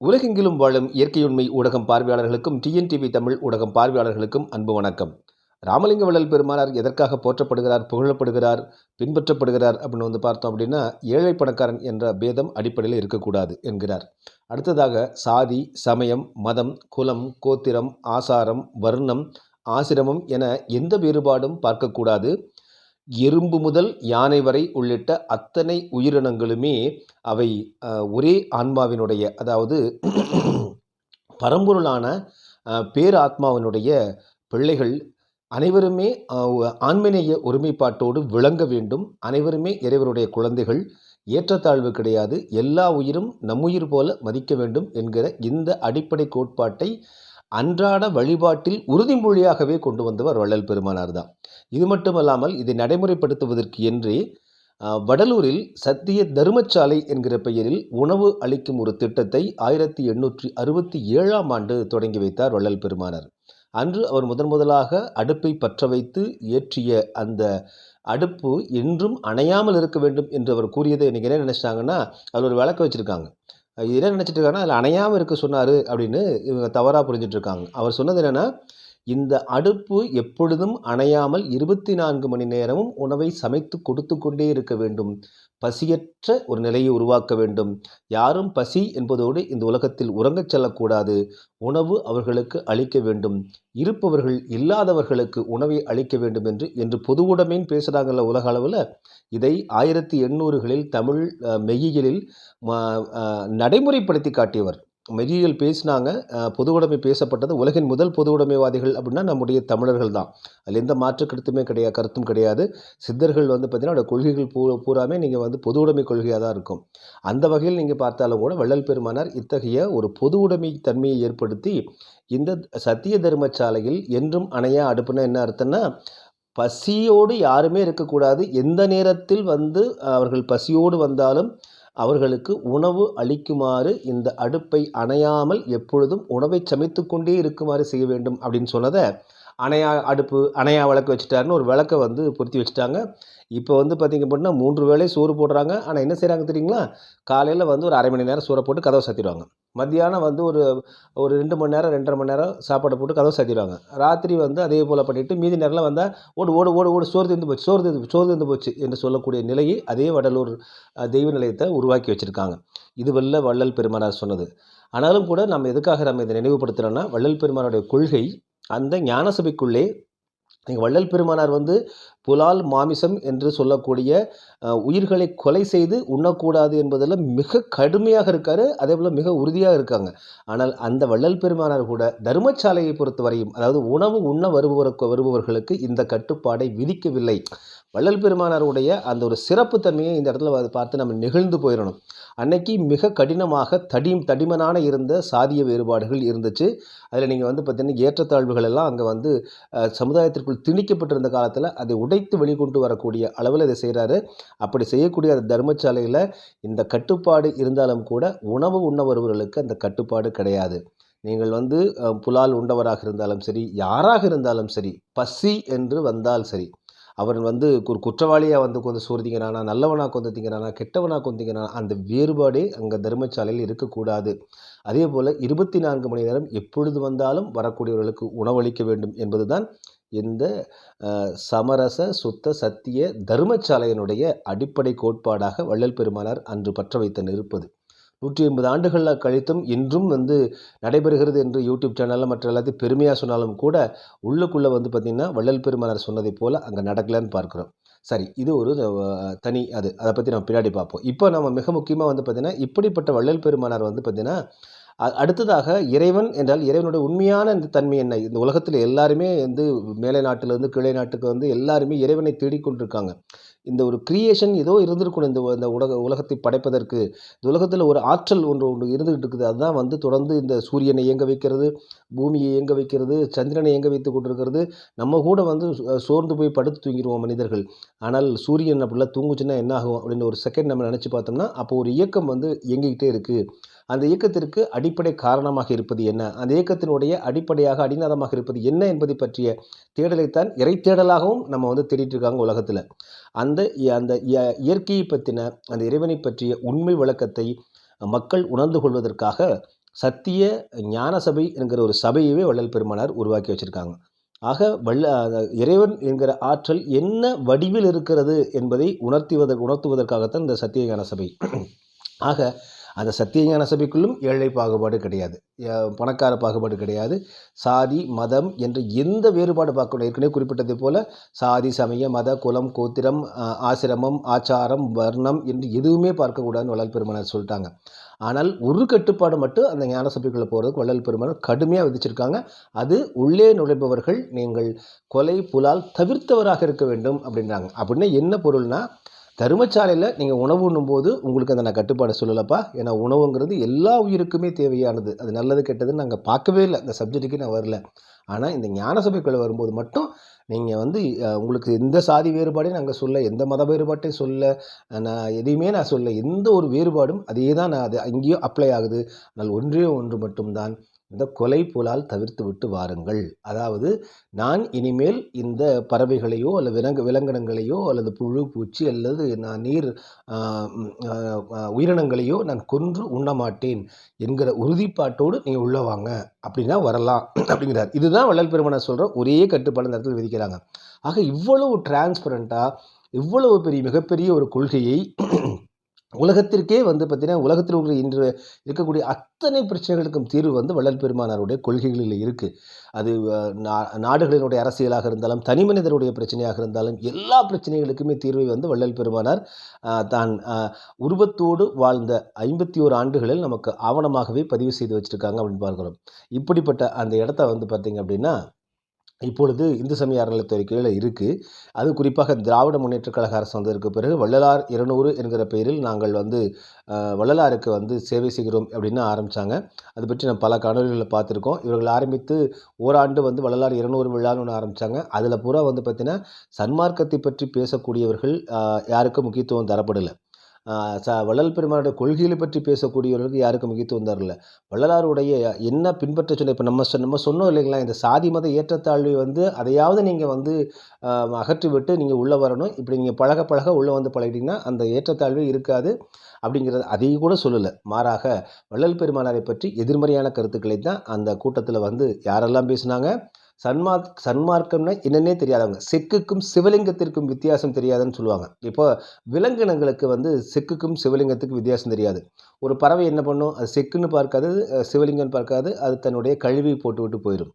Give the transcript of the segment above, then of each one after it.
உலகெங்கிலும் வாழும் இயற்கையுண்மை ஊடகம் பார்வையாளர்களுக்கும் டிஎன்டிவி தமிழ் ஊடகம் பார்வையாளர்களுக்கும் அன்பு வணக்கம். ராமலிங்க வள்ளல் பெருமானார் எதற்காக போற்றப்படுகிறார் புகழப்படுகிறார் பின்பற்றப்படுகிறார் அப்படின்னு வந்து பார்த்தோம் அப்படின்னா ஏழை பணக்காரன் என்ற பேதம் அடிப்படையில் இருக்கக்கூடாது என்கிறார். அடுத்ததாக சாதி சமயம் மதம் குலம் கோத்திரம் ஆசாரம் வர்ணம் ஆசிரமம் என எந்த வேறுபாடும் பார்க்கக்கூடாது. எறும்பு முதல் யானை வரை உள்ளிட்ட அத்தனை உயிரினங்களுமே அவை ஒரே ஆன்மாவினுடைய அதாவது பரம்பொருளான பேராத்மாவினுடைய பிள்ளைகள் அனைவருமே அஹ், ஒருமைப்பாட்டோடு விளங்க வேண்டும். அனைவருமே இறைவருடைய குழந்தைகள். ஏற்றத்தாழ்வு கிடையாது. எல்லா உயிரும் நம்முயிர் போல மதிக்க வேண்டும் என்கிற இந்த அடிப்படை கோட்பாட்டை அன்றாட வழிபாட்டில் உறுதிமொழியாகவே கொண்டு வந்தவர் வள்ளல் பெருமானார் தான். இது மட்டுமல்லாமல் இதை நடைமுறைப்படுத்துவதற்கு என்றே வடலூரில் சத்திய தருமச்சாலை என்கிற பெயரில் உணவு அளிக்கும் ஒரு திட்டத்தை ஆயிரத்தி எண்ணூற்றி அறுபத்தி ஏழாம் ஆண்டு தொடங்கி வைத்தார் வள்ளல் பெருமானார். அன்று அவர் முதன் முதலாக அடுப்பை பற்ற வைத்து ஏற்றிய அந்த அடுப்பு என்றும் அணையாமல் இருக்க வேண்டும் என்று அவர் கூறியதை இன்றைக்கி என்ன நினச்சிட்டாங்கன்னா அதில் ஒரு விளக்க வச்சுருக்காங்க. இது என்ன நினச்சிட்டு இருக்காங்கன்னா அதில் அணையாமல் இருக்க சொன்னார் அப்படின்னு இவங்க தவறாக புரிஞ்சிட்ருக்காங்க அவர் சொன்னது என்னென்னா இந்த அடுப்பு எப்பொழுதும் அணையாமல் இருபத்தி நான்கு மணி நேரமும் உணவை சமைத்து கொடுத்து கொண்டே இருக்க வேண்டும். பசியற்ற ஒரு நிலையை உருவாக்க வேண்டும். யாரும் பசி என்பதோடு இந்த உலகத்தில் உறங்கச் செல்லக்கூடாது. உணவு அவர்களுக்கு அளிக்க வேண்டும். இருப்பவர்கள் இல்லாதவர்களுக்கு உணவை அளிக்க வேண்டும் என்று என்று பொது பேசுகிறாங்கல்ல உலக அளவில். இதை ஆயிரத்தி எண்ணூறுகளில் தமிழ் மெய்யியலில் நடைமுறைப்படுத்தி காட்டியவர். மெய்யியல் பேசினாங்க பொதுவுடைமை பேசப்பட்டது. உலகின் முதல் பொதுவுடைமைவாதிகள் அப்படின்னா நம்முடைய தமிழர்கள் தான். அதில் எந்த மாற்று கருத்துமே கிடையாது கருத்தும் கிடையாது. சித்தர்கள் வந்து பார்த்தீங்கன்னா அவருடைய கொள்கைகள் பூ பூராமே நீங்கள் வந்து பொதுவுடைமை கொள்கையாக தான் இருக்கும். அந்த வகையில் நீங்கள் பார்த்தாலும் கூட வள்ளல் பெருமானார் இத்தகைய ஒரு பொதுவுடைமை தன்மையை ஏற்படுத்தி இந்த சத்திய தர்மசாலையில் என்றும் அணையா அடுப்புனா என்ன அர்த்தம்னா பசியோடு யாருமே இருக்கக்கூடாது. எந்த நேரத்தில் வந்து அவர்கள் பசியோடு வந்தாலும் அவர்களுக்கு உணவு அளிக்குமாறு இந்த அடுப்பை அணையாமல் எப்பொழுதும் உணவை சமைத்து கொண்டே இருக்குமாறு செய்ய வேண்டும் அப்படின்னு சொன்னதை அணையா அடுப்பு அணையா விளக்கு வச்சுட்டாருன்னு ஒரு விளக்கை வந்து பொருத்தி வச்சுட்டாங்க. இப்போ வந்து பார்த்திங்க அப்படின்னா மூன்று வேளை சோறு போடுறாங்க. ஆனால் என்ன செய்கிறாங்க தெரியுங்களா? காலையில் வந்து ஒரு அரை மணி நேரம் சோறை போட்டு கதவை சாத்திடுவாங்க. மத்தியானம் வந்து ஒரு ஒரு ரெண்டு மணி நேரம் ரெண்டரை மணி நேரம் சாப்பாடு போட்டு கதவை சாத்திடுவாங்க. ராத்திரி வந்து அதே போல் பண்ணிவிட்டு மீதி நேரம்லாம் வந்தால் ஓடு ஓடு ஓடு ஓடு சோறு தந்து போச்சு சோறு தந்து சோறு தந்து போச்சு என்று சொல்லக்கூடிய நிலையை அதே வடலூர் தெய்வ நிலையத்தை உருவாக்கி வச்சுருக்காங்க. இது வல்ல வள்ளல் பெருமானார் சொன்னது. ஆனாலும் கூட நம்ம எதுக்காக நம்ம இதை நினைவுபடுத்துகிறோன்னா வள்ளல் பெருமானுடைய கொள்கை அந்த ஞானசபைக்குள்ளே நீங்கள் வள்ளல் பெருமானார் வந்து புலால் மாமிசம் என்று சொல்லக்கூடிய உயிர்களை கொலை செய்து உண்ணக்கூடாது என்பதில் மிக கடுமையாக இருக்காரு. அதே போல் மிக உறுதியாக இருக்காங்க. ஆனால் அந்த வள்ளல் பெருமானார் கூட தர்மசாலையை பொறுத்தவரையும் அதாவது உணவு உண்ண வருபவருக்கு வருபவர்களுக்கு இந்த கட்டுப்பாடை விதிக்கவில்லை. வள்ளல் பெருமானாருடைய அந்த ஒரு சிறப்பு தன்மையை இந்த இடத்துல பார்த்து நம்ம நெகிழ்ந்து போயிடணும். அன்னைக்கு மிக கடினமாக தடி தடிமனான இருந்த சாதிய வேறுபாடுகள் இருந்துச்சு. அதில் நீங்கள் வந்து பார்த்தீங்கன்னா ஏற்றத்தாழ்வுகள் எல்லாம் அங்கே வந்து சமுதாயத்திற்குள் திணிக்கப்பட்டிருந்த காலத்தில் அதை உடைத்து வெளிக்கொண்டு வரக்கூடிய அளவில் இதை செய்கிறாரு அப்படி செய்யக்கூடிய அந்த தர்மசாலையில் இந்த கட்டுப்பாடு இருந்தாலும் கூட உணவு உண்ண வருபவர்களுக்கு அந்த கட்டுப்பாடு கிடையாது. நீங்கள் வந்து புலால் உண்டவராக இருந்தாலும் சரி யாராக இருந்தாலும் சரி பசி என்று வந்தால் சரி அவன் வந்து ஒரு குற்றவாளியாக வந்து கொஞ்சம் சோறு நல்லவனாக கொஞ்சம் திங்கிறானா கெட்டவனாக கொஞ்சம் திங்கிறானா அந்த வேறுபாடே அங்கே தர்மசாலையில் இருக்கக்கூடாது. அதே போல் இருபத்தி நான்கு மணி நேரம் எப்பொழுது வந்தாலும் வரக்கூடியவர்களுக்கு உணவளிக்க வேண்டும் என்பதுதான் இந்த சமரச சுத்த சத்திய தர்மசாலையினுடைய அடிப்படை கோட்பாடாக வள்ளல் பெருமானார் அன்று பற்ற வைத்த நெருப்பது. நூற்றி ஐம்பது ஆண்டுகளில் கழித்தும் இன்றும் வந்து நடைபெறுகிறது என்று யூடியூப் சேனலில் மற்ற எல்லாத்தையும் பெருமையாக சொன்னாலும் கூட உள்ளுக்குள்ளே வந்து பார்த்திங்கன்னா வள்ளல் பெருமானார் சொன்னதை போல் அங்கே நடக்கலைன்னு பார்க்குறோம். சரி இது ஒரு தனி அது. அதை பற்றி நம்ம பின்னாடி பார்ப்போம். இப்போ நம்ம மிக முக்கியமாக வந்து பார்த்திங்கன்னா இப்படிப்பட்ட வள்ளல் பெருமானார் வந்து பார்த்திங்கன்னா அடுத்ததாக இறைவன் என்றால் இறைவனுடைய உண்மையான இந்த தன்மை என்ன? இந்த உலகத்தில் எல்லாருமே வந்து மேலை நாட்டிலிருந்து கீழே நாட்டுக்கு வந்து எல்லாருமே இறைவனை தேடிக்கொண்டிருக்காங்க இந்த ஒரு கிரியேஷன் ஏதோ இருந்திருக்கணும் இந்த இந்த உலக உலகத்தை படைப்பதற்கு. இந்த உலகத்தில் ஒரு ஆற்றல் ஒன்று ஒன்று இருந்துகிட்டு இருக்குது. அதுதான் வந்து தொடர்ந்து இந்த சூரியனை இயங்க வைக்கிறது பூமியை இயங்க வைக்கிறது சந்திரனை இயங்க வைத்து கொண்டிருக்கிறது. நம்ம கூட வந்து சோர்ந்து போய் படுத்து தூங்கிடுவோம் மனிதர்கள். ஆனால் சூரியன் அப்படிலாம் தூங்குச்சுன்னா என்ன ஆகும்? அப்படின்னு ஒரு செகண்ட் நம்ம நினச்சி பார்த்தோம்னா அப்போ ஒரு இயக்கம் வந்து இயங்கிக்கிட்டே இருக்குது அந்த இயக்கத்திற்கு அடிப்படை காரணமாக இருப்பது என்ன? அந்த இயக்கத்தினுடைய அடிப்படையாக அடிநாதமாக இருப்பது என்ன என்பதை பற்றிய தேடலைத்தான் இறை தேடலாகவும் நம்ம வந்து தேடிட்டு இருக்காங்க உலகத்தில். அந்த அந்த இய- இயற்கையை பற்றின அந்த இறைவனை பற்றிய உண்மை விளக்கத்தை மக்கள் உணர்ந்து கொள்வதற்காக சத்திய ஞான சபை என்கிற ஒரு சபையவே வள்ளல் பெருமானார் உருவாக்கி வச்சுருக்காங்க. ஆக வல்ல இறைவன் என்கிற ஆற்றல் என்ன வடிவில் இருக்கிறது என்பதை உணர்த்துவதற்கு உணர்த்துவதற்காகத்தான் இந்த சத்திய ஞான சபை. ஆக அந்த சத்தியஞான சபைக்குள்ளும் ஏழை பாகுபாடு கிடையாது. பணக்கார பாகுபாடு கிடையாது. சாதி மதம் என்று எந்த வேறுபாடு பார்க்கணும்? ஏற்கனவே குறிப்பிட்டதை போல சாதி சமய மத குலம் கோத்திரம் ஆசிரமம் ஆச்சாரம் வர்ணம் என்று எதுவுமே பார்க்கக்கூடாதுன்னு வள்ளல் பெருமானார் சொல்லிட்டாங்க. ஆனால் ஒரு கட்டுப்பாடு மட்டும் அந்த ஞான சபைக்குள்ளே போகிறதுக்கு வள்ளல் பெருமானார் கடுமையாக விதிச்சிருக்காங்க. அது உள்ளே நுழைபவர்கள் நீங்கள் கொலை புலால் தவிர்த்தவராக இருக்க வேண்டும் அப்படின்றாங்க. அப்படின்னா என்ன பொருள்னா தருமச்சாலையில் நீங்கள் உணவு உண்ணும்போது உங்களுக்கு அதை நான் கட்டுப்பாடு சொல்லலப்பா. ஏன்னா உணவுங்கிறது எல்லா உயிருக்குமே தேவையானது. அது நல்லது கெட்டதுன்னு நாங்கள் பார்க்கவே இல்லை. அந்த சப்ஜெக்ட்டுக்கு நான் வரல. ஆனால் இந்த ஞான சபைக்குள்ளே வரும்போது மட்டும் நீங்கள் வந்து உங்களுக்கு எந்த சாதி வேறுபாடையும் நாங்கள் சொல்ல எந்த மத வேறுபாட்டையும் சொல்ல நான் எதையுமே நான் சொல்ல எந்த ஒரு வேறுபாடும் அதே தான் நான் அது அங்கேயும் அப்ளை ஆகுது. ஆனால் ஒன்றே ஒன்று மட்டும்தான். இந்த கொலை புலால் தவிர்த்து விட்டு வாருங்கள். அதாவது நான் இனிமேல் இந்த பறவைகளையோ அல்லது விலங்கு விலங்கினங்களையோ அல்லது புழு பூச்சி அல்லது நான் நீர் உயிரினங்களையோ நான் கொன்று உண்ண மாட்டேன் என்கிற உறுதிப்பாட்டோடு நீங்கள் உள்ளே வாங்க. அப்படின்னா வரலாம் அப்படிங்கிறார். இதுதான் வள்ளல் பெருமனை சொல்கிற ஒரே கட்டுப்பாடு இந்த விதிக்கிறாங்க. ஆக இவ்வளவு டிரான்ஸ்பரண்ட்டாக இவ்வளவு பெரிய மிகப்பெரிய ஒரு கொள்கையை உலகத்திற்கே வந்து பார்த்திங்கன்னா உலகத்தில் உள்ள இன்று இருக்கக்கூடிய அத்தனை பிரச்சனைகளுக்கும் தீர்வு வந்து வள்ளல் பெருமானாருடைய கொள்கைகளில் இருக்குது அது நாடுகளினுடைய அரசியலாக இருந்தாலும் தனி மனிதருடைய பிரச்சனையாக இருந்தாலும் எல்லா பிரச்சனைகளுக்குமே தீர்வை வந்து வள்ளல் பெருமானார் தான் உருவத்தோடு வாழ்ந்த ஐம்பத்தி ஓரு ஆண்டுகளில் நமக்கு ஆவணமாகவே பதிவு செய்து வச்சுருக்காங்க அப்படின்னு பார்க்குறோம். இப்படிப்பட்ட அந்த இடத்த வந்து பார்த்திங்க அப்படின்னா இப்பொழுது இந்து சமய அறநிலைத்துறை கீழே இருக்குது அது குறிப்பாக திராவிட முன்னேற்ற கழக அரசு வந்ததற்கு பிறகு வள்ளலார் இருநூறு என்கிற பெயரில் நாங்கள் வந்து வள்ளலாருக்கு வந்து சேவை செய்கிறோம் அப்படின்னு ஆரம்பித்தாங்க அது பற்றி நம்ம பல காணொலிகளில் பார்த்துருக்கோம். இவர்கள் ஆரம்பித்து ஓராண்டு வந்து வள்ளலார் இருநூறு விழான்னு ஒன்று ஆரம்பித்தாங்க அதில் பூரா வந்து பார்த்திங்கன்னா சன்மார்க்கத்தை பற்றி பேசக்கூடியவர்கள் யாருக்கும் முக்கியத்துவம் தரப்படலை. ச வள்ளல் பெருமானுடைய கொள்கைகளை பற்றி பேசக்கூடியவர்களுக்கு யாருக்கும் முக்கியத்துவம் தரல. வள்ளலாருடைய என்ன பின்பற்ற சொன்ன இப்போ நம்ம நம்ம சொன்னோம் இல்லைங்களா இந்த சாதி மத ஏற்றத்தாழ்வை வந்து அதையாவது நீங்கள் வந்து அகற்றி விட்டு நீங்கள் உள்ளே வரணும். இப்படி நீங்கள் பழக பழக உள்ளே வந்து பழகிட்டிங்கன்னா அந்த ஏற்றத்தாழ்வே இருக்காது அப்படிங்கிறது அதையும் கூட சொல்லலை. மாறாக வள்ளல் பெருமானாரை பற்றி எதிர்மறையான கருத்துக்களை தான் அந்த கூட்டத்தில் வந்து யாரெல்லாம் பேசினாங்க? சன்மார்க் சன்மார்க்கம்னா என்னன்னே தெரியாதவங்க. செக்குக்கும் சிவலிங்கத்திற்கும் வித்தியாசம் தெரியாதுன்னு சொல்லுவாங்க. இப்போ விலங்கினங்களுக்கு வந்து செக்குக்கும் சிவலிங்கத்துக்கும் வித்தியாசம் தெரியாது. ஒரு பறவை என்ன பண்ணும்? அது செக்குன்னு பார்க்காது சிவலிங்கம்னு பார்க்காது அது தன்னுடைய கழுவி போட்டுவிட்டு போயிடும்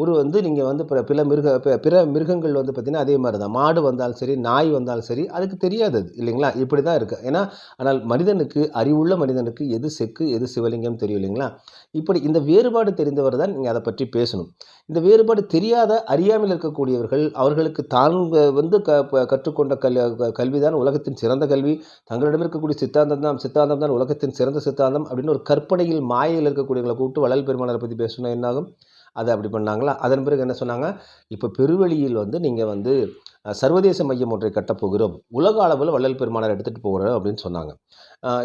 ஒரு வந்து நீங்கள் வந்து பிற மிருக பிற மிருகங்கள் வந்து பார்த்திங்கன்னா அதே மாதிரி தான் மாடு வந்தாலும் சரி நாய் வந்தாலும் சரி அதுக்கு தெரியாது அது இல்லைங்களா? இப்படி தான் இருக்குது ஏன்னா ஆனால் மனிதனுக்கு அறிவுள்ள மனிதனுக்கு எது செக்கு எது சிவலிங்கம் தெரியும் இல்லைங்களா? இப்படி இந்த வேறுபாடு தெரிந்தவர் தான் நீங்கள் அதை பற்றி பேசணும். இந்த வேறுபாடு தெரியாத அறியாமல் இருக்கக்கூடியவர்கள் அவர்களுக்கு தான் வந்து க கற்றுக்கொண்ட கல் கல்வி தான் உலகத்தின் சிறந்த கல்வி. தங்களிடம் இருக்கக்கூடிய சித்தாந்தம் தான் சித்தாந்தம் தான் உலகத்தின் சிறந்த சித்தாந்தம் அப்படின்னு ஒரு கற்பனையில் மாயையில் இருக்கக்கூடியவங்களை கூப்பிட்டு வளல் பெருமானரை பற்றி பேசணும் என்னாகும் அதை அப்படி பண்ணாங்களா? அதன் பிறகு என்ன சொன்னாங்க? இப்போ பெருவெளியில் வந்து நீங்கள் வந்து சர்வதேச மையம் ஒன்றை கட்டப்போகிறோம் உலக அளவில் வள்ளல் பெருமானார் எடுத்துகிட்டு போகிறோம் அப்படின்னு சொன்னாங்க.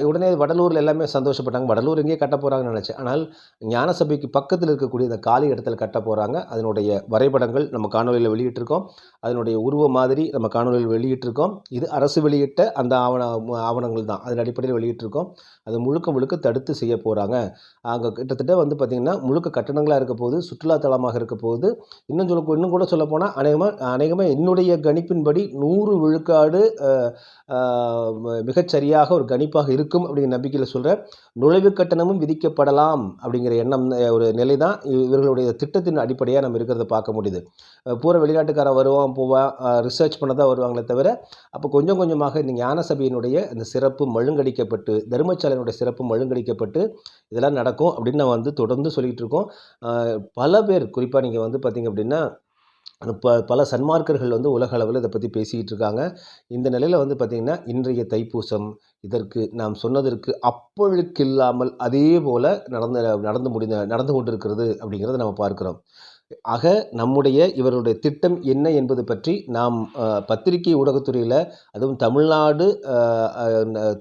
உடனே வடலூரில் எல்லாமே சந்தோஷப்பட்டாங்க. வடலூர் எங்கேயே கட்ட போகிறாங்கன்னு நினச்சேன். ஆனால் ஞான சபைக்கு பக்கத்தில் இருக்கக்கூடிய இந்த காலி இடத்துல கட்ட போகிறாங்க அதனுடைய வரைபடங்கள் நம்ம காணொலியில் வெளியிட்டிருக்கோம். அதனுடைய உருவ மாதிரி நம்ம காணொலியில் வெளியிட்டிருக்கோம். இது அரசு வெளியிட்ட அந்த ஆவண ஆவணங்கள் தான். அதன் அடிப்படையில் வெளியிட்டிருக்கோம். அது முழுக்க முழுக்க தடுத்து செய்ய போகிறாங்க அங்கே கிட்டத்தட்ட வந்து பார்த்திங்கன்னா முழுக்க கட்டணங்களாக இருக்க போது சுற்றுலாத்தலமாக இருக்க போது இன்னும் சொல்ல இன்னும் கூட சொல்ல போனால் அநேகமாக அநேகமாக என்னுடைய கணிப்பின்படி நூறு விழுக்காடு மிகச்சரியாக ஒரு கணிப்பாக இருக்கும் அப்படிங்கிற நம்பிக்கையில் சொல்கிறேன் நுழைவு கட்டணமும் விதிக்கப்படலாம் அப்படிங்கிற எண்ணம் ஒரு நிலை தான் இவர்களுடைய திட்டத்தின் அடிப்படையாக நம்ம இருக்கிறத பார்க்க முடியுது. பூரா வெளிநாட்டுக்காரன் வருவான் போவான் ரிசர்ச் பண்ண தான் வருவாங்களே தவிர அப்போ கொஞ்சம் கொஞ்சமாக இந்த ஞான சபையினுடைய இந்த சிறப்பு மழுங்கடிக்கப்பட்டு தர்மச்சாலையினுடைய சிறப்பு மழுங்கடிக்கப்பட்டு இதெல்லாம் நடக்கும் அப்படின்னு நான் வந்து தொடர்ந்து சொல்லிகிட்டு இருக்கோம். பல பேர் குறிப்பாக நீங்கள் வந்து பார்த்திங்க அப்படின்னா ப பல சன்மார்க்கர்கள் வந்து உலக அளவில் இதை பற்றி பேசிக்கிட்டு இருக்காங்க. இந்த நிலையில் வந்து பார்த்திங்கன்னா இன்றைய தைப்பூசம் இதற்கு நாம் சொன்னதற்கு அப்பொழுக்கில்லாமல் அதே போல் நடந்து நடந்து முடிந்த நடந்து கொண்டிருக்கிறது அப்படிங்கிறத நம்ம பார்க்குறோம். ஆக நம்முடைய இவருடைய திட்டம் என்ன என்பது பற்றி நாம் பத்திரிகை ஊடகத்துறையில் அதுவும் தமிழ்நாடு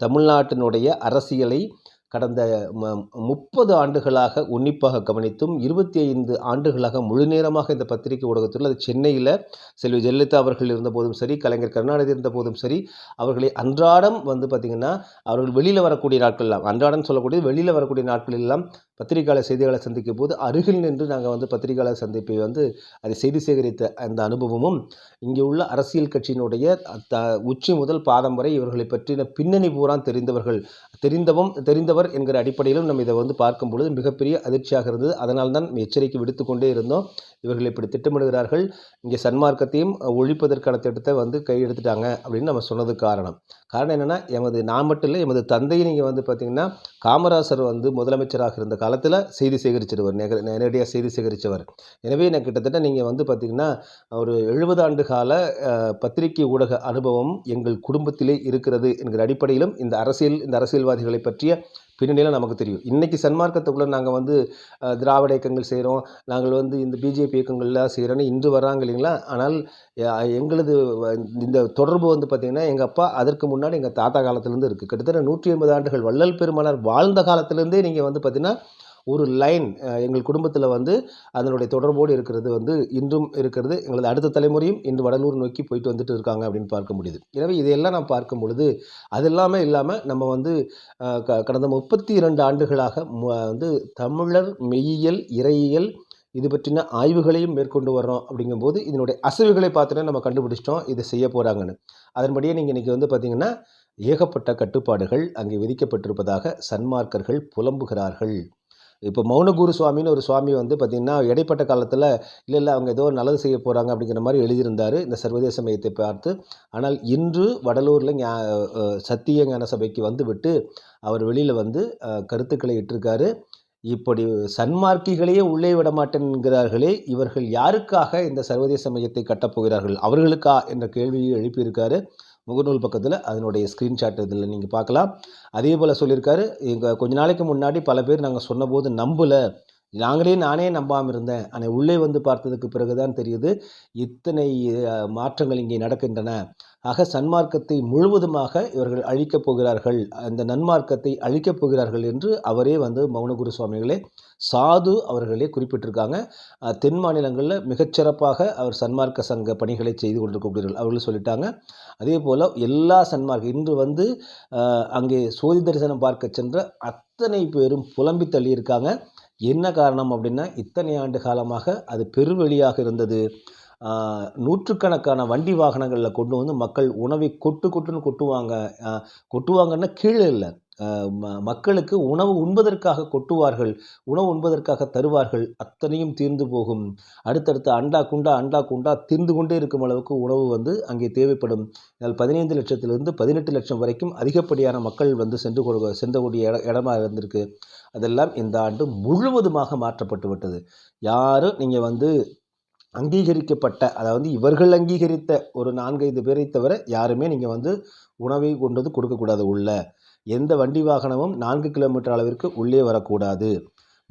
தமிழ்நாட்டினுடைய அரசியலை கடந்த ம முப்பது ஆண்டுகளாக உன்னிப்பாக கவனித்தும் இருபத்தி ஐந்து ஆண்டுகளாக முழு நேரமாக இந்த பத்திரிகை ஊடகத்தில் அது சென்னையில் செல்வி ஜெயலலிதா அவர்கள் இருந்தபோதும் சரி கலைஞர் கருணாநிதி இருந்தபோதும் சரி அவர்களை அன்றாடம் வந்து பார்த்திங்கன்னா அவர்கள் வெளியில் வரக்கூடிய நாட்கள் எல்லாம் அன்றாடம் சொல்லக்கூடிய வெளியில் வரக்கூடிய நாட்கள் எல்லாம் பத்திரிகையாளர் செய்தியாளர் சந்திக்கும் போது அருகில் நின்று நாங்கள் வந்து பத்திரிகையாளர் சந்திப்பை வந்து அதை செய்தி சேகரித்த அந்த அனுபவமும் இங்கே உள்ள அரசியல் கட்சியினுடைய த உச்சி முதல் பாதம் வரை இவர்களை பற்றின பின்னணி பூரா தெரிந்தவர்கள் தெரிந்தவும் தெரிந்தவர் என்கிற அடிப்படையிலும் நம்ம இதை வந்து பார்க்கும் பொழுது மிகப்பெரிய அதிர்ச்சியாக இருந்தது. அதனால் தான் எச்சரிக்கை விடுத்து கொண்டே இருந்தோம். இவர்கள் இப்படி திட்டமிடுகிறார்கள். இங்கே சன்மார்க்கத்தையும் ஒழிப்பதற்கான திட்டத்தை வந்து கையெடுத்துட்டாங்க அப்படின்னு நம்ம சொன்னது காரணம். காரணம் என்னென்னா எமது நான் மட்டும் இல்லை எமது தந்தையை நீங்கள் வந்து பார்த்திங்கன்னா காமராசர் வந்து முதலமைச்சராக இருந்த காலத்தில் செய்தி சேகரிச்சிருவர். நேர நேரடியாக செய்தி சேகரித்தவர் எனவே எனக்கு கிட்டத்தட்ட நீங்கள் வந்து பார்த்திங்கன்னா ஒரு எழுபது ஆண்டு கால பத்திரிகை ஊடக அனுபவம் எங்கள் குடும்பத்திலே இருக்கிறது என்கிற அடிப்படையிலும் இந்த அரசியல் இந்த அரசியல்வாதிகளை பற்றிய பின்னணியில் நமக்கு தெரியும். இன்றைக்கி சன்மார்க்கத்துக்குள்ளே நாங்கள் வந்து திராவிட இயக்கங்கள் செய்கிறோம் நாங்கள் வந்து இந்த பிஜேபி இயக்கங்கள்லாம் செய்கிறோன்னு இன்று வர்றாங்க இல்லைங்களா? ஆனால் எங்களது இந்த தொடர்பு வந்து பார்த்திங்கன்னா எங்கள் அப்பா அதற்கு முன்னாடி எங்கள் தாத்தா காலத்துலேருந்து இருக்குது கிட்டத்தட்ட நூற்றி ஐம்பது ஆண்டுகள் வள்ளல் பெருமானார் வாழ்ந்த காலத்திலேருந்தே நீங்கள் வந்து பார்த்திங்கன்னா ஒரு லைன் எங்கள் குடும்பத்தில் வந்து அதனுடைய தொடர்போடு இருக்கிறது வந்து இன்றும் இருக்கிறது. எங்களது அடுத்த தலைமுறையும் இன்று வடலூர் நோக்கி போயிட்டு வந்துட்டு இருக்காங்க அப்படின்னு பார்க்க முடியுது. எனவே இதையெல்லாம் நான் பார்க்கும் பொழுது அது இல்லாமல் இல்லாமல் நம்ம வந்து க கடந்த முப்பத்தி இரண்டு ஆண்டுகளாக வந்து தமிழர் மெய்யியல் இறையியல் இது பற்றின ஆய்வுகளையும் மேற்கொண்டு வர்றோம் அப்படிங்கும்போது இதனுடைய அசைவுகளை பார்த்துட்டு நம்ம கண்டுபிடிச்சிட்டோம் இதை செய்ய போகிறாங்கன்னு அதன்படியே நீங்கள் இன்றைக்கி வந்து பார்த்தீங்கன்னா ஏகப்பட்ட கட்டுப்பாடுகள் அங்கே விதிக்கப்பட்டிருப்பதாக சன்மார்க்கர்கள் புலம்புகிறார்கள். இப்போ மௌனகுரு சுவாமின்னு ஒரு சுவாமி வந்து பார்த்திங்கன்னா இடைப்பட்ட காலத்தில் இல்லை இல்லை அவங்க ஏதோ நல்லது செய்ய போகிறாங்க அப்படிங்கிற மாதிரி எழுதியிருந்தார் இந்த சர்வதேச மையத்தை பார்த்து. ஆனால் இன்று வடலூரில் ஞா சத்திய ஞான சபைக்கு வந்துவிட்டு அவர் வெளியில் வந்து கருத்துக்களை இட்டிருக்காரு. இப்படி சன்மார்க்கிகளையே உள்ளே விட மாட்டேன்கிறார்களே இவர்கள் யாருக்காக இந்த சர்வதேச மையத்தை கட்டப்போகிறார்கள் அவர்களுக்கா? என்ற கேள்வியை எழுப்பியிருக்காரு. முகநூல் பக்கத்தில் அதனுடைய ஸ்க்ரீன்ஷாட் இதில் நீங்கள் பார்க்கலாம். அதே போல் சொல்லியிருக்காரு எங்கள் கொஞ்ச நாளைக்கு முன்னாடி பல பேர் நாங்கள் சொன்னபோது நம்பலை. நாங்களே நானே நம்பாமல் இருந்தேன். ஆனால் உள்ளே வந்து பார்த்ததுக்கு பிறகு தான் தெரியுது இத்தனை மாற்றங்கள் இங்கே நடக்கின்றன. ஆக சன்மார்க்கத்தை முழுவதுமாக இவர்கள் அழிக்கப் போகிறார்கள். அந்த நன்மார்க்கத்தை அழிக்கப் போகிறார்கள் என்று அவரே வந்து மௌனகுரு சுவாமிகளே சாது அவர்களே குறிப்பிட்டிருக்காங்க. தென் மாநிலங்களில் மிகச்சிறப்பாக அவர் சன்மார்க்க சங்க பணிகளை செய்து கொண்டிருக்கக்கூடியவர்கள் அவர்கள் சொல்லிட்டாங்க. அதே போல் எல்லா சன்மார்க்க இன்று வந்து அங்கே சோதி தரிசனம் பார்க்க சென்ற அத்தனை பேரும் புலம்பி தள்ளியிருக்காங்க. என்ன காரணம் அப்படின்னா இத்தனை ஆண்டு காலமாக அது பெருவெளியாக இருந்தது. நூற்றுக்கணக்கான வண்டி வாகனங்களில் கொண்டு வந்து மக்கள் உணவை கொட்டு கொட்டுன்னு கொட்டுவாங்க. கொட்டுவாங்கன்னா கீழே இல்லை. மக்களுக்கு உணவு உண்பதற்காக கொட்டுவார்கள் உணவு உண்பதற்காக தருவார்கள் அத்தனையும் தீர்ந்து போகும். அடுத்தடுத்த அண்டா குண்டா அண்டா குண்டா தீர்ந்து கொண்டே இருக்கும் அளவுக்கு உணவு வந்து அங்கே தேவைப்படும். இதில் பதினைந்து லட்சத்திலிருந்து பதினெட்டு லட்சம் வரைக்கும் அதிகப்படியான மக்கள் வந்து சென்று கொடு சென்றக்கூடிய இட இடமா இருந்திருக்கு. அதெல்லாம் இந்த ஆண்டு முழுவதுமாக மாற்றப்பட்டு விட்டது. யாரும் நீங்கள் வந்து அங்கீகரிக்கப்பட்ட அதாவது இவர்கள் அங்கீகரித்த ஒரு நான்கைந்து பேரை தவிர யாருமே நீங்கள் வந்து உணவை கொண்டு வந்து கொடுக்கக்கூடாது உள்ள. எந்த வண்டி வாகனமும் நான்கு கிலோமீட்டர் அளவிற்கு உள்ளே வரக்கூடாது.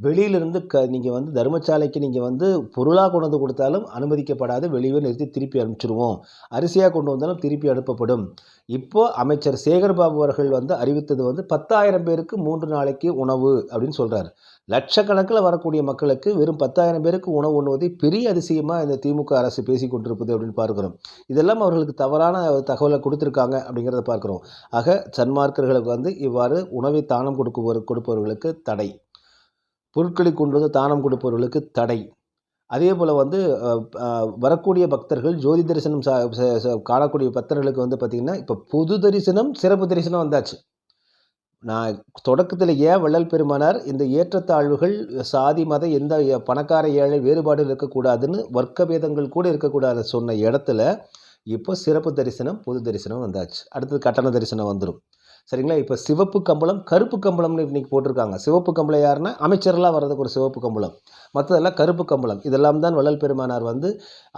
வெளியிலிருந்து க நீங்கள் வந்து தர்மசாலைக்கு நீங்கள் வந்து பொருளாக கொண்டு வந்து கொடுத்தாலும் அனுமதிக்கப்படாது. வெளியே நிறுத்தி திருப்பி அனுப்பிச்சிருவோம். அரிசியாக கொண்டு வந்தாலும் திருப்பி அனுப்பப்படும். இப்போது அமைச்சர் சேகர்பாபு அவர்கள் வந்து அறிவித்தது வந்து பத்தாயிரம் பேருக்கு மூன்று நாளைக்கு உணவு அப்படின்னு சொல்கிறார் லட்சக்கணக்கில் வரக்கூடிய மக்களுக்கு வெறும் பத்தாயிரம் பேருக்கு உணவு உண்ணுவதை பெரிய அதிசயமாக இந்த திமுக அரசு பேசி கொண்டிருப்பது அப்படின்னு பார்க்குறோம். இதெல்லாம் அவர்களுக்கு தவறான தகவலை கொடுத்துருக்காங்க அப்படிங்கிறத பார்க்குறோம். ஆக சன்மார்க்கர்களுக்கு வந்து இவ்வாறு உணவை தானம் கொடுக்குவர் கொடுப்பவர்களுக்கு தடை. பொருட்களை கொண்டு வந்து தானம் கொடுப்பவர்களுக்கு தடை. அதே போல் வந்து வரக்கூடிய பக்தர்கள் ஜோதி தரிசனம் சா- காணக்கூடிய பக்தர்களுக்கு வந்து பார்த்திங்கன்னா இப்போ பொது தரிசனம் சிறப்பு தரிசனம் வந்தாச்சு. நான் தொடக்கத்தில் ஏன் வள்ளல் பெருமானார் இந்த ஏற்றத்தாழ்வுகள் சாதி மத எந்த பணக்கார ஏழை வேறுபாடு இருக்கக்கூடாதுன்னு வர்க்க பேதங்கள் கூட இருக்கக்கூடாது சொன்ன இடத்துல இப்போ சிறப்பு தரிசனம் பொது தரிசனம் வந்தாச்சு. அடுத்தது கட்டண தரிசனம் வந்துடும் சரிங்களா? இப்போ சிவப்பு கம்பளம் கருப்பு கம்பளம்னு இன்றைக்கி போட்டிருக்காங்க. சிவப்பு கம்பளம் யாருன்னா அமைச்சரெலாம் வர்றதுக்கு ஒரு சிவப்பு கம்பளம். மற்றதெல்லாம் கருப்பு கம்பளம். இதெல்லாம் தான் வள்ளல் பெருமானார் வந்து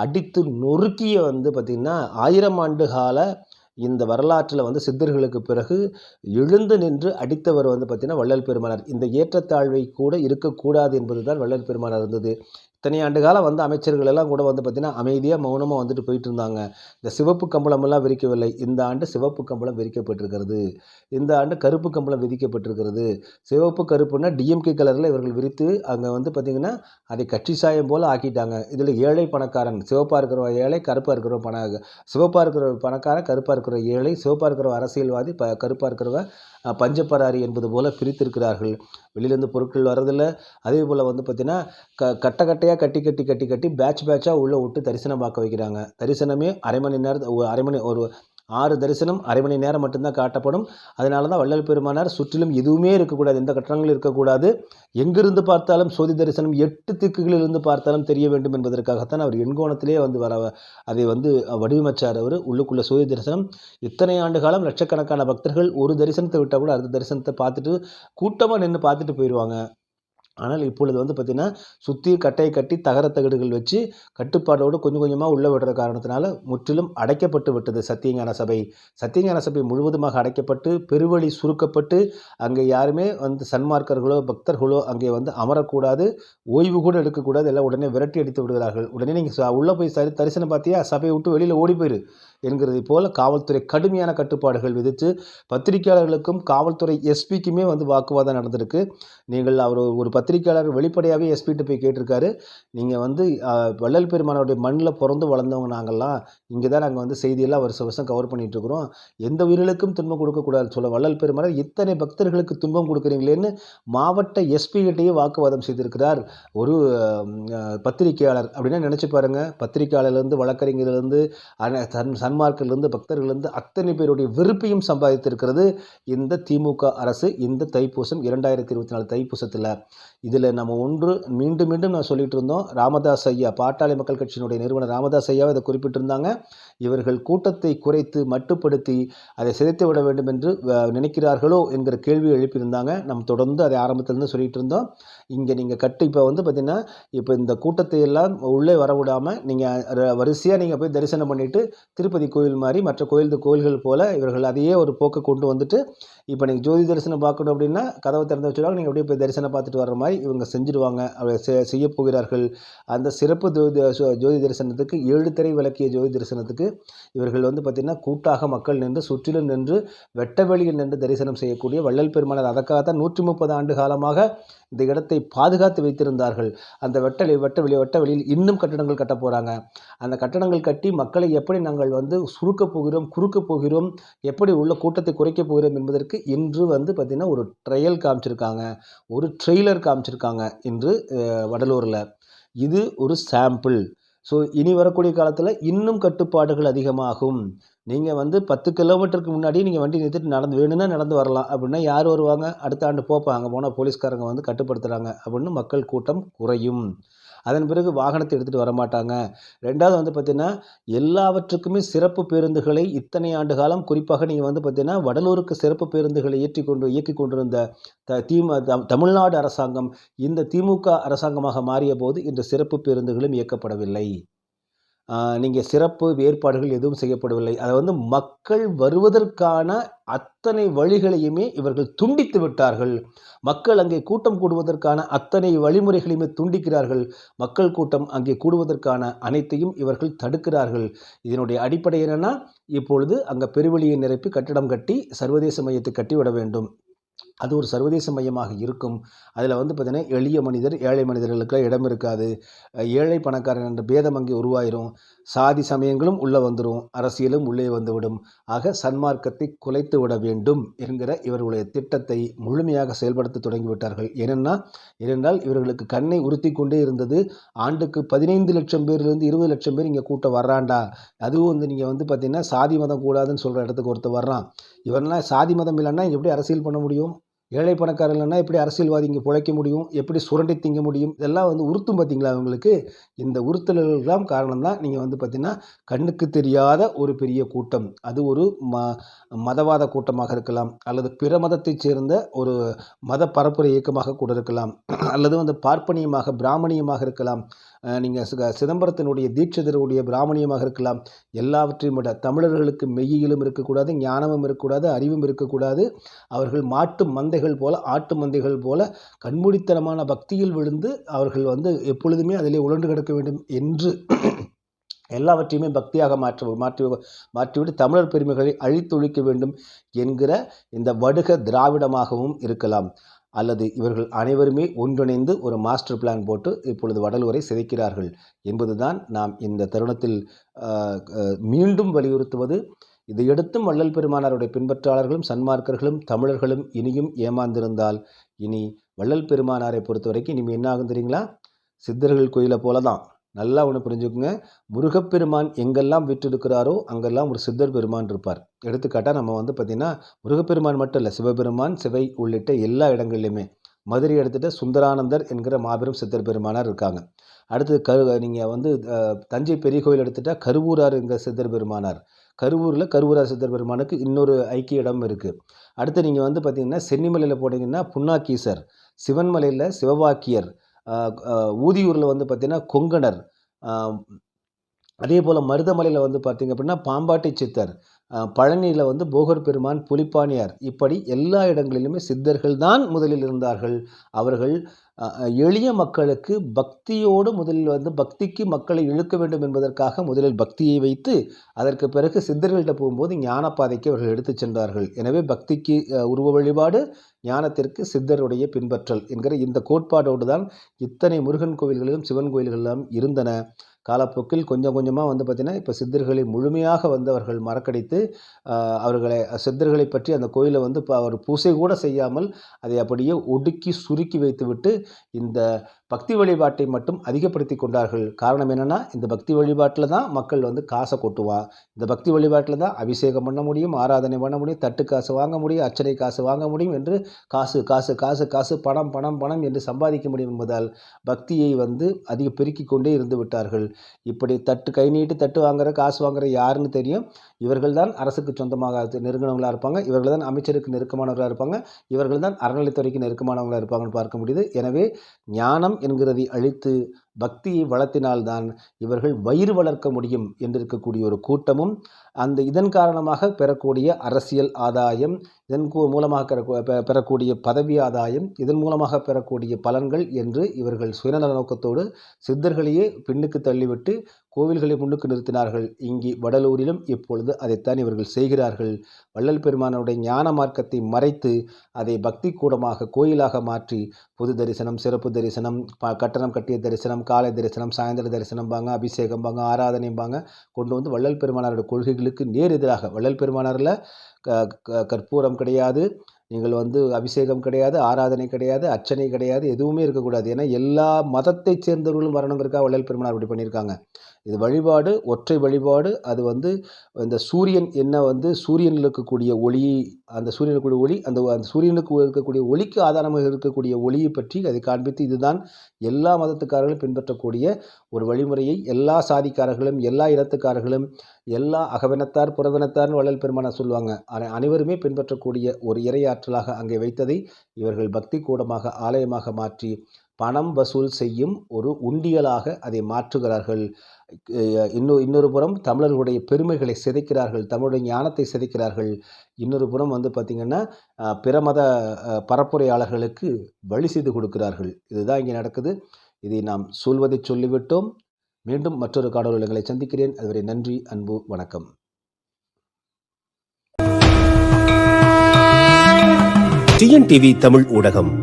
அடித்து நொறுக்கிய வந்து பார்த்திங்கன்னா ஆயிரம் ஆண்டு கால இந்த வரலாற்றில் வந்து சித்தர்களுக்கு பிறகு எழுந்து நின்று அடித்தவர் வந்து பார்த்திங்கன்னா வள்ளல் பெருமானார். இந்த ஏற்றத்தாழ்வை கூட இருக்கக்கூடாது என்பது தான் வள்ளல் பெருமானார் இருந்தது. இத்தனை ஆண்டு காலம் வந்து அமைச்சர்கள் எல்லாம் கூட வந்து பார்த்திங்கன்னா அமைதியாக மௌனமாக வந்துட்டு போயிட்டு இருந்தாங்க இந்த சிவப்பு கம்பளமெல்லாம் விரிக்கவில்லை. இந்த ஆண்டு சிவப்பு கம்பளம் விரிக்கப்பட்டிருக்கிறது. இந்த ஆண்டு கருப்பு கம்பளம் விதிக்கப்பட்டிருக்கிறது சிவப்பு கருப்புன்னா டிஎம்கே கலரில் இவர்கள் விரித்து அங்கே வந்து பார்த்திங்கன்னா அதை கட்சி சாயம் போல் ஆக்கிட்டாங்க. இதில் ஏழை பணக்காரன் சிவப்பாக இருக்கிற ஏழை கருப்பாக இருக்கிற பண சிவப்பாக இருக்கிற பணக்காரன் கருப்பாக இருக்கிற ஏழை சிவப்பாக இருக்கிற அரசியல்வாதி ப கருப்பாக இருக்கிறவ பஞ்சப்பராரி என்பது போல் பிரித்திருக்கிறார்கள். வெளியிலேருந்து பொருட்கள் வர்றதில்லை. அதே போல் வந்து பார்த்திங்கன்னா க கட்டை கட்டையாக கட்டி கட்டி கட்டி கட்டி பேட்ச் பேட்சாக உள்ளே விட்டு தரிசனம் பார்க்க வைக்கிறாங்க. தரிசனமே அரை மணி நேரம் ஒரு அரை மணி ஒரு ஆறு தரிசனம் அரை மணி நேரம் மட்டும்தான் காட்டப்படும். அதனால தான் வள்ளல் பெருமானார் சுற்றிலும் எதுவுமே இருக்கக்கூடாது எந்த கட்டணங்களும் இருக்கக்கூடாது. எங்கிருந்து பார்த்தாலும் சோதி தரிசனம் எட்டு திக்குகளிலிருந்து பார்த்தாலும் தெரிய வேண்டும் என்பதற்காகத்தான் அவர் எண்கோணத்திலே வந்து வர அதை வந்து வடிவமைச்சார் அவர். உள்ளுக்குள்ள சோதி தரிசனம். இத்தனை ஆண்டு காலம் லட்சக்கணக்கான பக்தர்கள் ஒரு தரிசனத்தை விட்டால் கூட அடுத்த தரிசனத்தை பார்த்துட்டு கூட்டமாக நின்று பார்த்துட்டு போயிடுவாங்க ஆனால் இப்பொழுது வந்து பார்த்திங்கன்னா சுற்றி கட்டையை கட்டி தகர தகடுகள் வச்சு கட்டுப்பாடோடு கொஞ்சம் கொஞ்சமாக உள்ளே விடுற காரணத்தினால முற்றிலும் அடைக்கப்பட்டு விட்டது சத்தியஞான சபை. சத்தியஞான சபை முழுவதுமாக அடைக்கப்பட்டு பெருவழி சுருக்கப்பட்டு அங்கே யாருமே வந்து சன்மார்க்கர்களோ பக்தர்களோ அங்கே வந்து அமரக்கூடாது ஓய்வு கூட எடுக்கக்கூடாது எல்லாம் உடனே விரட்டி அடித்து விடுகிறார்கள். உடனே நீங்கள் உள்ளே போய் சரி தரிசனம் பார்த்தியா? சபையை விட்டு வெளியில் ஓடி போயிரு. என்கிறது போல காவல்துறை கடுமையான கட்டுப்பாடுகள் விதித்து பத்திரிகையாளர்களுக்கும் காவல்துறை எஸ்பிக்குமே வந்து வாக்குவாதம் நடந்திருக்கு. நீங்கள் அவர் ஒரு பத்திரிகையாளர் வெளிப்படையாகவே எஸ்பிகிட்ட போய் கேட்டிருக்காரு. நீங்கள் வந்து வள்ளல் பெருமானோடைய மண்ணில் பிறந்து வளர்ந்தவங்க நாங்கள்லாம் இங்கே தான் நாங்கள் வந்து செய்தியெல்லாம் வருஷம் வருஷம் கவர் பண்ணிகிட்ருக்குறோம் எந்த உயிர்களுக்கும் துன்பம் கொடுக்கக்கூடாது. சொல்ல வள்ளல் பெருமானார் இத்தனை பக்தர்களுக்கு துன்பம் கொடுக்குறீங்களேன்னு மாவட்ட எஸ்பி கிட்டேயே வாக்குவாதம் செய்திருக்கிறார். ஒரு பத்திரிகையாளர். அப்படின்னா நினச்சி பாருங்கள் பத்திரிகையாளர்லேருந்து வழக்கறிஞர்லேருந்து சன் சன்மார்க்கிலிருந்து பக்தர்களிருந்து அத்தனை பேருடைய வெறுப்பையும் சம்பாதித்திருக்கிறது இந்த திமுக அரசு இந்த தைப்பூசம் இரண்டாயிரத்தி இருபத்தி நாலு தைப்பூசத்தில். இதில் நம்ம ஒன்று மீண்டும் மீண்டும் நான் சொல்லிட்டு இருந்தோம் ராமதாஸ் ஐயா பாட்டாளி மக்கள் கட்சியினுடைய நிறுவனர் ராமதாஸ் ஐயாவை இதை குறிப்பிட்டிருந்தாங்க. இவர்கள் கூட்டத்தை குறைத்து மட்டுப்படுத்தி அதை சிதைத்து விட வேண்டும் என்று நினைக்கிறார்களோ என்கிற கேள்வி எழுப்பியிருந்தாங்க. நம்ம தொடர்ந்து அதை ஆரம்பத்திலிருந்து சொல்லிட்டு இருந்தோம். இங்கே நீங்கள் கட்டு இப்போ வந்து பார்த்திங்கன்னா இப்போ இந்த கூட்டத்தை எல்லாம் உள்ளே வர விடாமல் நீங்கள் வரிசையாக நீங்கள் போய் தரிசனம் பண்ணிவிட்டு திருப்பதி கோயில் மாதிரி மற்ற கோயில் கோயில்கள் போல் இவர்கள் அதையே ஒரு போக்கை கொண்டு வந்துட்டு இப்போ நீங்கள் ஜோதி தரிசனம் பார்க்கணும் அப்படின்னா கதவை திறந்து வச்சுருவாங்க. நீங்கள் அப்படியே போய் தரிசனம் பார்த்துட்டு வர மாதிரி இவங்க செஞ்சுடுவாங்க அவர் செ- செய்ய போகிறார்கள். அந்த சிறப்பு ஜோதி ஜோதி தரிசனத்துக்கு ஏழு திரை விளக்கிய ஜோதி தரிசனத்துக்கு இவர்கள் வந்து பார்த்திங்கன்னா கூட்டாக மக்கள் நின்று சுற்றிலும் நின்று வெட்ட வெளியில் நின்று தரிசனம் செய்யக்கூடிய வள்ளல் பெருமானார். அதற்காகத்தான் நூற்றி முப்பது ஆண்டு காலமாக இந்த இடத்தை பாதுகாத்து வைத்திருந்தார்கள். அந்த வெட்ட வெட்ட வெளி வெட்ட வெளியில் இன்னும் கட்டடங்கள் கட்ட போகிறாங்க அந்த கட்டடங்கள் கட்டி மக்களை எப்படி நாங்கள் வந்து சுருக்கப் போகிறோம் குறுக்கப் போகிறோம் எப்படி உள்ள கூட்டத்தை குறைக்கப் போகிறோம் என்பதற்கு இன்று வந்து பார்த்திங்கன்னா ஒரு ட்ரையல் காமிச்சிருக்காங்க. ஒரு ட்ரெய்லர் காமிச்சிருக்காங்க இன்று வடலூரில். இது ஒரு சாம்பிள் ஸோ இனி வரக்கூடிய காலத்தில் இன்னும் கட்டுப்பாடுகள் அதிகமாகும். நீங்கள் வந்து பத்து கிலோமீட்டருக்கு முன்னாடி நீங்கள் வண்டி நிறுத்திட்டு நடந்து வேணும்னா நடந்து வரலாம். அப்படின்னா யார் வருவாங்க? அடுத்த ஆண்டு போப்பா. அங்கே போனால் போலீஸ்காரங்க வந்து கட்டுப்படுத்துகிறாங்க அப்படின்னு மக்கள் கூட்டம் குறையும். அதன் பிறகு வாகனத்தை எடுத்துகிட்டு வரமாட்டாங்க ரெண்டாவது வந்து பார்த்திங்கன்னா எல்லாவற்றுக்குமே சிறப்பு பேருந்துகளை இத்தனை ஆண்டு காலம் குறிப்பாக நீங்கள் வந்து பார்த்திங்கன்னா வடலூருக்கு சிறப்பு பேருந்துகளை ஏற்றி கொண்டு இயக்கி கொண்டிருந்த த திமு தமிழ்நாடு அரசாங்கம் இந்த திமுக அரசாங்கமாக மாறிய போது இந்த சிறப்பு பேருந்துகளும் இயக்கப்படவில்லை. நீங்கள் சிறப்பு ஏற்பாடுகள் எதுவும் செய்யப்படவில்லை. அதை வந்து மக்கள் வருவதற்கான அத்தனை வழிகளையுமே இவர்கள் துண்டித்து விட்டார்கள். மக்கள் அங்கே கூட்டம் கூடுவதற்கான அத்தனை வழிமுறைகளையுமே துண்டிக்கிறார்கள். மக்கள் கூட்டம் அங்கே கூடுவதற்கான அனைத்தையும் இவர்கள் தடுக்கிறார்கள். இதனுடைய அடிப்படை என்னென்னா இப்பொழுது அங்கே பெருவெளியை நிரப்பி கட்டிடம் கட்டி சர்வதேச மையத்தை கட்டிவிட வேண்டும். அது ஒரு சர்வதேச மையமாக இருக்கும். அதில் வந்து பார்த்திங்கன்னா எளிய மனிதர் ஏழை மனிதர்களுக்கு இடம் இருக்காது. ஏழை பணக்காரன் என்ற பேதம் அங்கே உருவாயிரும். சாதி சமயங்களும் உள்ளே வந்துடும் அரசியலும் உள்ளே வந்துவிடும். ஆக சன்மார்க்கத்தை குலைத்து விட வேண்டும் என்கிற இவர்களுடைய திட்டத்தை முழுமையாக செயல்படுத்த தொடங்கிவிட்டார்கள். ஏனென்னா ஏனென்றால் இவர்களுக்கு கண்ணை உறுத்தி கொண்டே இருந்தது. ஆண்டுக்கு பதினைந்து லட்சம் பேர்லேருந்து இருபது லட்சம் பேர் இங்கே கூட்டம் வர்றாண்டா? அதுவும் வந்து நீங்கள் வந்து பார்த்தீங்கன்னா சாதி மதம் கூடாதுன்னு சொல்கிற இடத்துக்கு ஒருத்தர் வர்றான். இவரெல்லாம் சாதி மதம் இல்லைன்னா எப்படி அரசியல் பண்ண முடியும்? ஏழை பணக்காரர்கள்னா எப்படி அரசியல்வாதி இங்கே பிழைக்க முடியும்? எப்படி சுரண்டி திங்க முடியும்? இதெல்லாம் வந்து உறுத்தும் பார்த்தீங்களா அவங்களுக்கு இந்த உறுத்தல்கள்லாம் காரணம் தான் நீங்கள் வந்து பார்த்தீங்கன்னா கண்ணுக்கு தெரியாத ஒரு பெரிய கூட்டம். அது ஒரு ம மதவாத கூட்டமாக இருக்கலாம். அல்லது பிற மதத்தைச் சேர்ந்த ஒரு மத பரப்புரை இயக்கமாக கூட இருக்கலாம். அல்லது வந்து பார்ப்பனியமாக பிராமணியமாக இருக்கலாம். நீங்கள் சிதம்பரத்தினுடைய தீட்சிதருடைய பிராமணியமாக இருக்கலாம். எல்லாவற்றையும் விட தமிழர்களுக்கு மெய்யிலும் இருக்கக்கூடாது ஞானமும் இருக்கக்கூடாது அறிவும் இருக்கக்கூடாது. அவர்கள் மாட்டு மந்தைகள் போல ஆட்டு மந்தைகள் போல கண்மூடித்தனமான பக்தியில் விழுந்து அவர்கள் வந்து எப்பொழுதுமே அதிலே உழண்டு கிடக்க வேண்டும் என்று எல்லாவற்றையுமே பக்தியாக மாற்ற மாற்றி மாற்றிவிட்டு தமிழர் பெருமைகளை அழித்தொழிக்க வேண்டும் என்கிற இந்த வடுக திராவிடமாகவும் இருக்கலாம். அல்லது இவர்கள் அனைவருமே ஒன்றிணைந்து ஒரு மாஸ்டர் பிளான் போட்டு இப்பொழுது வடலூரை சிதைக்கிறார்கள் என்பதுதான் நாம் இந்த தருணத்தில் மீண்டும் வலியுறுத்துவது. இதையடுத்தும் வள்ளல் பெருமானாருடைய பின்பற்றாளர்களும் சன்மார்க்கர்களும் தமிழர்களும் இனியும் ஏமாந்திருந்தால் இனி வள்ளல் பெருமானாரை பொறுத்தவரைக்கும் இனிமேல் இனிமே என்ன ஆகும் தெரியுங்களா? சித்தர்கள் கோயிலை போல தான் நல்லா ஒன்று புரிஞ்சுக்குங்க. முருகப்பெருமான் எங்கெல்லாம் விட்டிருக்கிறாரோ அங்கெல்லாம் ஒரு சித்தர் பெருமான் இருப்பார். எடுத்துக்காட்டாக நம்ம வந்து பார்த்திங்கன்னா முருகப்பெருமான் மட்டும் இல்லை சிவபெருமான் சிவை உள்ளிட்ட எல்லா இடங்கள்லையுமே மதுரை எடுத்துகிட்ட சுந்தரானந்தர் என்கிற மாபெரும் சித்தர் பெருமானார் இருக்காங்க. அடுத்து கரு நீங்கள் வந்து தஞ்சை பெரிய கோயில் எடுத்துகிட்டா கருவூரார் என்கிற சித்தர் பெருமானார். கருவூரில் கருவூரார் சித்தர் பெருமானுக்கு இன்னொரு ஐக்கிய இடம் இருக்குது அடுத்து நீங்கள் வந்து பார்த்திங்கன்னா சென்னிமலையில் போனீங்கன்னா புன்னாக்கீசர் சிவன்மலையில் சிவவாக்கியர் ஊதியூரில் வந்து பார்த்திங்கன்னா கொங்கணர் அதே போல் மருதமலையில் வந்து பார்த்தீங்க அப்படின்னா பாம்பாட்டி சித்தர் பழனியில் வந்து போகர் பெருமான் புலிப்பானியார் இப்படி எல்லா இடங்களிலுமே சித்தர்கள் தான் முதலில் இருந்தார்கள். அவர்கள் எளிய மக்களுக்கு பக்தியோடு முதலில் வந்து பக்திக்கு மக்களை இழுக்க வேண்டும் என்பதற்காக முதலில் பக்தியை வைத்து அதற்கு பிறகு சித்தர்கள்ட்ட போகும்போது ஞானப்பாதைக்கு அவர்கள் எடுத்துச் சென்றார்கள். எனவே பக்திக்கு உருவ வழிபாடு ஞானத்திற்கு சித்தருடைய பின்பற்றல் என்கிற இந்த கோட்பாடோடு தான் இத்தனை முருகன் கோவில்களிலும் சிவன் கோயில்களிலும் இருந்தன. காலப்போக்கில் கொஞ்சம் கொஞ்சமாக வந்து பார்த்திங்கன்னா இப்போ சித்தர்களை முழுமையாக வந்து அவர்கள் மறக்கடித்து அவர்களை சித்தர்களை பற்றி அந்த கோயிலை வந்து இப்போ அவர் பூசை கூட செய்யாமல் அதை அப்படியே ஒடுக்கி சுருக்கி வைத்துவிட்டு இந்த பக்தி வழிபாட்டை மட்டும் அதிகப்படுத்தி கொண்டார்கள். காரணம் என்னென்னா இந்த பக்தி வழிபாட்டில் தான் மக்கள் வந்து காசை கொட்டுவான் இந்த பக்தி வழிபாட்டில் தான் அபிஷேகம் பண்ண முடியும் ஆராதனை பண்ண முடியும் தட்டு காசு வாங்க முடியும் அர்ச்சனை காசு வாங்க முடியும் என்று காசு காசு காசு காசு பணம் பணம் பணம் என்று சம்பாதிக்க முடியும் என்பதால் பக்தியை வந்து அதிக பெருக்கிக் கொண்டே இருந்து விட்டார்கள். இப்படி தட்டு கை நீட்டி தட்டு வாங்குற காசு வாங்குற யாருன்னு தெரியும். இவர்கள் தான் அரசுக்கு சொந்தமாக நெருங்கினவங்களாக இருப்பாங்க. இவர்கள் தான் அமைச்சருக்கு நெருக்கமானவர்களாக இருப்பாங்க. இவர்கள் தான் அறநிலைத்துறைக்கு நெருக்கமானவங்களாக இருப்பாங்கன்னு பார்க்க முடியுது. எனவே ஞானம் என்கிறதை அழித்து பக்தியை வளர்த்தினால்தான் இவர்கள் வயிறு வளர்க்க முடியும் என்றிருக்கக்கூடிய ஒரு கூட்டமும் அந்த இதன் காரணமாக பெறக்கூடிய அரசியல் ஆதாயம் இதன் கூ- மூலமாக பெறக்கூடிய பதவி ஆதாயம் இதன் மூலமாக பெறக்கூடிய பலன்கள் என்று இவர்கள் சுயநல நோக்கத்தோடு சித்தர்களையே பின்னுக்கு தள்ளிவிட்டு கோவில்களை முன்னுக்கு நிறுத்தினார்கள். இங்கே வடலூரிலும் இப்பொழுது அதைத்தான் இவர்கள் செய்கிறார்கள். வள்ளல் பெருமானுடைய ஞான மார்க்கத்தை மறைத்து அதை பக்தி கூடமாக கோயிலாக மாற்றி பொது தரிசனம் சிறப்பு தரிசனம் கட்டணம் கட்டிய தரிசனம் காலை தரிசனம் சாயந்தர தரிசனம்பாங்க அபிஷேகம்பாங்க ஆராதனைம்பாங்க கொண்டு வந்து வள்ளல் பெருமானாரோட கொள்கைகளுக்கு நேர் எதிராக வள்ளல் பெருமானாரில் க க- கற்பூரம் கிடையாது. நீங்கள் வந்து அபிஷேகம் கிடையாது ஆராதனை கிடையாது அர்ச்சனை கிடையாது எதுவுமே இருக்கக்கூடாது. ஏன்னா எல்லா மதத்தைச் சேர்ந்தவர்களும் வரணுங்கிறக்காக வள்ளல் பெருமானார் அப்படி பண்ணியிருக்காங்க. இது வழிபாடு ஒற்றை வழிபாடு. அது வந்து இந்த சூரியன் என்ன வந்து சூரியனில் இருக்கக்கூடிய ஒளி அந்த சூரியனுக்கு இருக்கக்கூடிய ஒளி அந்த அந்த சூரியனுக்கு இருக்கக்கூடிய ஒளிக்கு ஆதாரமாக இருக்கக்கூடிய ஒளியை பற்றி அதை காண்பித்து இதுதான் எல்லா மதத்துக்காரர்களும் பின்பற்றக்கூடிய ஒரு வழிமுறையை. எல்லா சாதிக்காரர்களும் எல்லா இனத்துக்காரர்களும் எல்லா அகவினத்தார் புறவினத்தார்னு வள்ளல் பெருமானார் சொல்லுவாங்க. ஆனால் அனைவருமே பின்பற்றக்கூடிய ஒரு இறையாற்றலாக அங்கே வைத்ததை இவர்கள் பக்தி கூடமாக ஆலயமாக மாற்றி பணம் வசூல் செய்யும் ஒரு உண்டியலாக அதை மாற்றுகிறார்கள். இன்னொரு இன்னொரு புறம் தமிழர்களுடைய பெருமைகளை சிதைக்கிறார்கள் தமிழுடைய ஞானத்தை சிதைக்கிறார்கள். இன்னொரு புறம் வந்து பார்த்திங்கன்னா பிற மத பரப்புரையாளர்களுக்கு வழி செய்து கொடுக்கிறார்கள். இதுதான் இங்கே நடக்குது. இதை நாம் சொல்வதை சொல்லிவிட்டோம். மீண்டும் மற்றொரு காணொலிகளை சந்திக்கிறேன். அதுவரை நன்றி அன்பு வணக்கம். டிஎன்டிவி தமிழ் ஊடகம்.